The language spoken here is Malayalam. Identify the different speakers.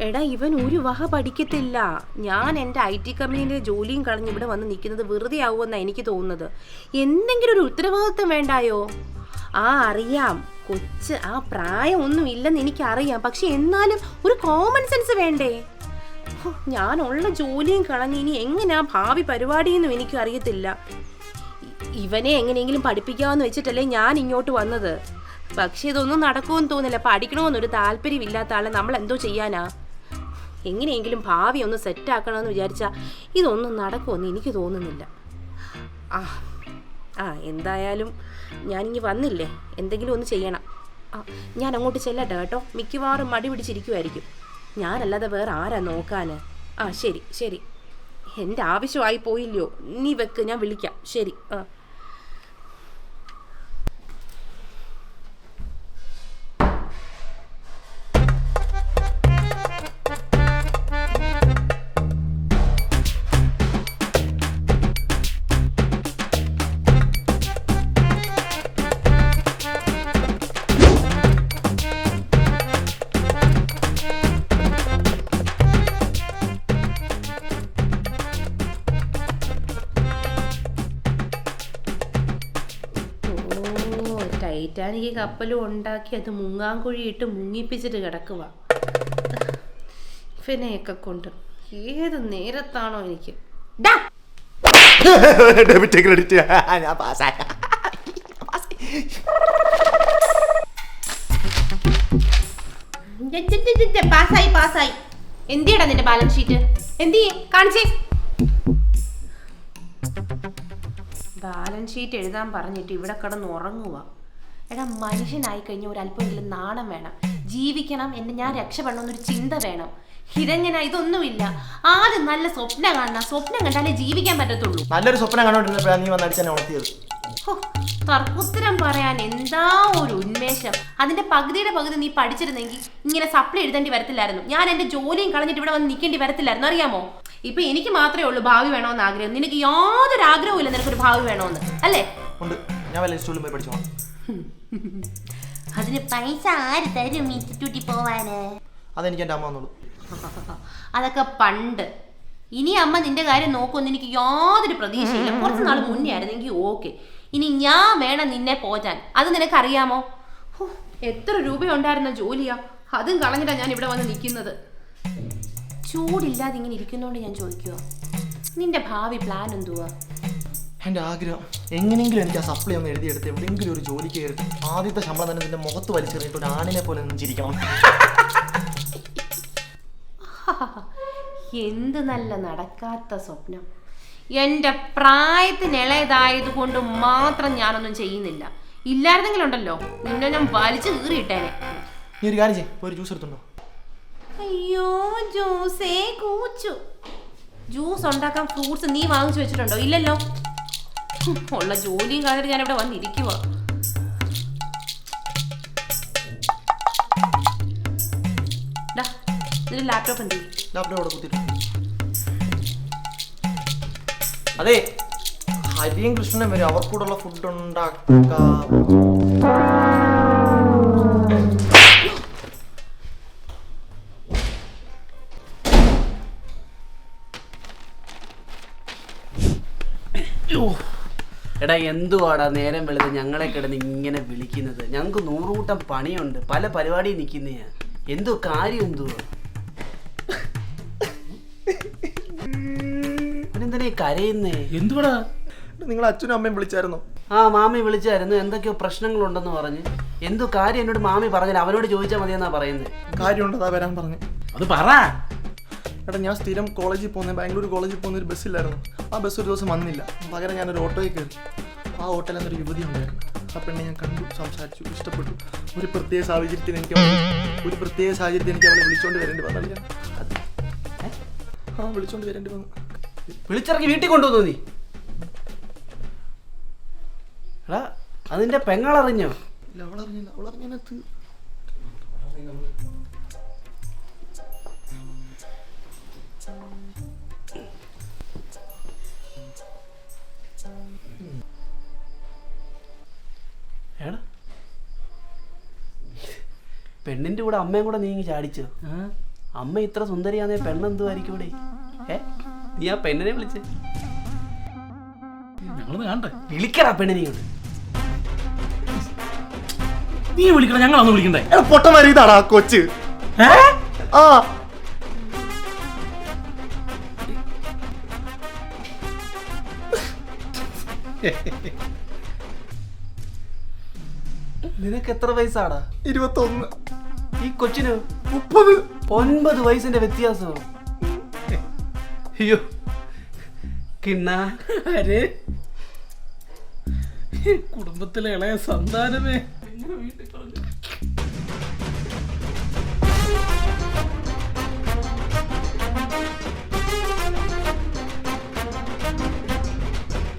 Speaker 1: എടാ ഇവൻ ഒരു വഹ പഠിക്കത്തില്ല. ഞാൻ എന്റെ ഐ ടി കമ്പനിയിലെ ജോലിയും കളഞ്ഞ് ഇവിടെ വന്ന് നിൽക്കുന്നത് വെറുതെ ആവുമെന്നാണ് എനിക്ക് തോന്നുന്നത്. എന്തെങ്കിലും ഒരു ഉത്തരവാദിത്വം വേണ്ടായോ? ആ അറിയാം. കൊച്ച് ആ പ്രായം ഒന്നും ഇല്ലെന്ന് എനിക്കറിയാം. പക്ഷെ എന്നാലും ഒരു കോമൺ സെൻസ് വേണ്ടേ? ഞാനുള്ള ജോലിയും കളഞ്ഞ് ഇനി എങ്ങനെയാ ഭാവി പരിപാടിയെന്നും എനിക്ക് അറിയത്തില്ല ഇവനെ എങ്ങനെയെങ്കിലും പഠിപ്പിക്കാമെന്ന് വെച്ചിട്ടല്ലേ ഞാൻ ഇങ്ങോട്ട് വന്നത്. പക്ഷേ ഇതൊന്നും നടക്കുമെന്ന് തോന്നില്ല. പഠിക്കണമെന്നൊരു താല്പര്യമില്ലാത്ത ആളെ നമ്മൾ എന്തോ ചെയ്യാനാ? എങ്ങനെയെങ്കിലും ഭാവി ഒന്ന് സെറ്റ് ആക്കണമെന്ന് വിചാരിച്ചാൽ ഇതൊന്നും നടക്കുമെന്ന് എനിക്ക് തോന്നുന്നില്ല. ആ ആ എന്തായാലും ഞാനിങ്ങി വന്നില്ലേ? എന്തെങ്കിലും ഒന്ന് ചെയ്യണം. ആ ഞാൻ അങ്ങോട്ട് ചെല്ലട്ടെ കേട്ടോ. മിക്കവാറും മടി പിടിച്ചിരിക്കുമായിരിക്കും ഞാനല്ലാതെ വേറെ ആരാ നോക്കാൻ ആ ശരി ശരി. എന്റെ ആവശ്യമായി പോയില്ലയോ? നീ വെക്ക് ഞാൻ വിളിക്കാം. ശരി ആ. ടൈറ്റാനിക് കപ്പലും ഉണ്ടാക്കി അത് മുങ്ങാങ്കുഴി ഇട്ട് മുങ്ങിപ്പിച്ചിട്ട് കിടക്കുക ഫിനയൊക്കെ കൊണ്ട് ഏത് നേരത്താണോ എനിക്ക്. ഡാ
Speaker 2: ഡെബിറ്റ് ക്രെഡിറ്റ് ഞാൻ പാസ്സായ
Speaker 1: ജെ, ജെ, ജെ, ജെ, ജെ, പാസ്സായി പാസ്സായി. എന്തിയടാ നിന്റെ ബാലൻസ് ഷീറ്റ് എന്തി കാണിച്ചേ. ബാലൻസ് ഷീറ്റ് എഴുതാൻ പറഞ്ഞിട്ട് ഇവിടെ കിടന്ന് ഉറങ്ങുക എടാ മനുഷ്യനായി കഴിഞ്ഞ ഒരു അല്പമെങ്കിലും നാണം വേണം. ജീവിക്കണം എന്നെ ഞാൻ രക്ഷപ്പെടണം എന്നൊരു ചിന്ത വേണം. ഹിരങ്ങന ഇതൊന്നുമില്ല. ആദ്യം നല്ല സ്വപ്നം കാണണം. സ്വപ്നം കണ്ടാലേ ജീവിക്കാൻ പറ്റത്തുള്ളൂ.
Speaker 2: നല്ലൊരു സ്വപ്നം കണ്ടോണ്ടിരുന്നപ്പോഴാണ് നീ വന്നടിച്ച് എന്നെ ഉണർത്തിയത്.
Speaker 1: ഹോ, തർക്കുത്തരം പറയാൻ എന്താ ഒരു ഉന്മേഷം? അതിന്റെ പകുതിയുടെ പകുതി നീ പഠിച്ചിരുന്നെങ്കിൽ ഇങ്ങനെ സപ്ലൈ എഴുതേണ്ടി വരത്തില്ലായിരുന്നു. ഞാൻ എന്റെ ജോലിയും കളഞ്ഞിട്ട് ഇവിടെ വന്ന് നിൽക്കേണ്ടി വരത്തില്ലായിരുന്നു. അറിയാമോ? ഇപ്പൊ എനിക്ക് മാത്രമേ ഉള്ളൂ ഭാവി വേണമെന്ന് ആഗ്രഹം. നിനക്ക് യാതൊരു ആഗ്രഹവും ഇല്ല നിനക്കൊരു ഭാവി വേണമെന്ന് അല്ലേ?
Speaker 2: ഉണ്ട്. ഞാൻ വല്ല പോയി പഠിച്ചോളാം.
Speaker 1: അതിന് പൈസ ആര് തരും ഇൻസ്റ്റിറ്റ്യൂട്ടിൽ പോവാന്?
Speaker 2: അതെനിക്ക് എന്റെ അമ്മ വന്നോളൂ
Speaker 1: അതൊക്കെ പണ്ട്. ഇനി അമ്മ നിന്റെ കാര്യം നോക്കുമെന്ന് എനിക്ക് യാതൊരു പ്രതീക്ഷയില്ല. കുറച്ച് നാൾ മുന്നേ ആയിരുന്നെങ്കിൽ ഓക്കെ. ഇനി ഞാൻ വേണം നിന്നെ പോറ്റാൻ. അത് നിനക്കറിയാമോ? എത്ര രൂപയുണ്ടായിരുന്ന ജോലിയാ. അതും കളഞ്ഞിട്ടാ ഞാൻ ഇവിടെ വന്ന് നിൽക്കുന്നത്. ചൂടില്ലാതെ ഇങ്ങനെ ഇരിക്കുന്നോണ്ട് ഞാൻ ചോദിക്കുക നിന്റെ ഭാവി പ്ലാൻ എന്തുവാ?
Speaker 2: എന്റെ ആഗ്രഹം. എങ്ങനെയെങ്കിലും എനിക്ക് ആ സപ്ലൈ ഒന്ന് എഴുതിയെടുത്ത് എവിടെയെങ്കിലും ഒരു ജോലി കയറി ആദ്യത്തെ ശമ്പളം തന്നെ നിന്റെ മുഖത്ത് വലിച്ചെറിഞ്ഞിട്ട് ഒരു ആണിനെ പോലെ നിന്ന് ചിരിക്കണം.
Speaker 1: എന്ത് നല്ല നടക്കാത്ത സ്വപ്നം. എന്റെ പ്രായത്തിന് ഇളയതായത് കൊണ്ട് മാത്രം ഞാനൊന്നും ചെയ്യുന്നില്ല. ഇല്ലായിരുന്നെങ്കിലുണ്ടല്ലോ നിന്നെ ഞാൻ വലിച്ചു കീറിയിട്ടേനെ.
Speaker 2: നീ ഒരു കാര്യം ചെയ്യും ഒരു ജ്യൂസ് എടുത്തുണ്ടോ
Speaker 1: അയ്യോ ജ്യൂസേ കൂച്ചു. ജ്യൂസ് ഉണ്ടാക്കാൻ ഫ്രൂട്ട്സ് നീ വാങ്ങിച്ചു വെച്ചിട്ടുണ്ടോ? ഇല്ലല്ലോ. ഉള്ള ജോലിയും കാര്യം ഞാൻ ഇവിടെ വന്നിരിക്കുക ലാപ്ടോപ്പ് എന്ത്?
Speaker 2: ലാപ്ടോപ്പ് അതെ ഹരിയും കൃഷ്ണനും വരും. അവർക്കൂടുള്ള ഫുഡ് ഉണ്ടാക്കാം.
Speaker 3: എടാ എന്തുവാടാ നേരം വെളുത്ത് ഞങ്ങളെ കിടന്ന് ഇങ്ങനെ വിളിക്കുന്നത്? ഞങ്ങൾക്ക് നൂറുകൂട്ടം പണിയുണ്ട്. പല പരിപാടി നിൽക്കുന്നയാ എന്തോ കാര്യം എന്തുവാ? എന്തിനാ കരയുന്നേ?
Speaker 4: എന്തുവാടാ?
Speaker 2: നിങ്ങൾ അച്ഛനും അമ്മയും വിളിച്ചായിരുന്നോ?
Speaker 3: ആ മാമി വിളിച്ചായിരുന്നു. എന്തൊക്കെയോ പ്രശ്നങ്ങളുണ്ടെന്ന് പറഞ്ഞ്. എന്തോ കാര്യം എന്നോട് മാമി പറഞ്ഞില്ല. അവനോട് ചോദിച്ചാൽ മതിയെന്നാ പറയുന്നത്
Speaker 2: കാര്യമുണ്ട് അതാ വരാൻ പറഞ്ഞു.
Speaker 4: അത് പറ.
Speaker 2: എടാ ഞാൻ സ്ഥിരം കോളേജിൽ പോകുന്ന ബാംഗ്ലൂർ കോളേജിൽ പോകുന്ന ഒരു ബസ്സില്ലായിരുന്നു. ആ ബസ് ഒരു ദിവസം വന്നില്ല. പകരം ഞാനൊരു ഓട്ടോയിൽ കയറി. ആ ഓട്ടോയിൽ എന്നൊരു യുവതി ഉണ്ടായിരുന്നു. ആ പെണ്ണെ ഞാൻ കണ്ടു സംസാരിച്ചു ഇഷ്ടപ്പെട്ടു. ഒരു പ്രത്യേക സാഹചര്യത്തിൽ എനിക്ക് ഒരു പ്രത്യേക സാഹചര്യത്തിൽ എനിക്ക് അവളെ വിളിച്ചോണ്ട് വരേണ്ടി വന്നു. ഞാൻ ആ വിളിച്ചോണ്ട് വരേണ്ടി വന്നു.
Speaker 3: വിളിച്ചിറങ്ങി വീട്ടിൽ കൊണ്ടുവന്നു നീ? എടാ അതിന്റെ പെങ്ങളറിഞ്ഞോ?
Speaker 2: ഇല്ല അവളറിഞ്ഞില്ല. അവളറിഞ്ഞതിനകത്ത്
Speaker 3: പെണ്ണിന്റെ കൂടെ അമ്മയും കൂടെ നീങ്ങി ചാടിച്ചു? അമ്മ ഇത്ര സുന്ദരിയാന്നേ പെണ്ണെന്തുമായിരിക്കും ഇവിടെ? ഏ? നീ ആ പെണ്ണിനെ വിളിച്ചേ.
Speaker 4: ഞങ്ങളൊന്ന് കാണട്ടെ.
Speaker 3: വിളിക്കടാ പെണ്ണിനെ കൊണ്ട്
Speaker 4: നീ വിളിക്കണം ഞങ്ങളൊന്ന് വിളിക്കണ്ടേ?
Speaker 2: എടാ പൊട്ടമാരി ഇതാടാ കൊച്ച്? ആ.
Speaker 3: നിനക്ക് എത്ര വയസ്സാടാ?
Speaker 2: ഇരുപത്തൊന്ന്.
Speaker 3: ഈ കൊച്ചിന്
Speaker 2: മുപ്പത്
Speaker 3: ഒൻപത് വയസ്സിന്റെ വ്യത്യാസം. അയ്യോ. കിണ്ണ.
Speaker 4: കുടുംബത്തിലെ ഇളയ സന്താനമേ. വീട്ടിൽ?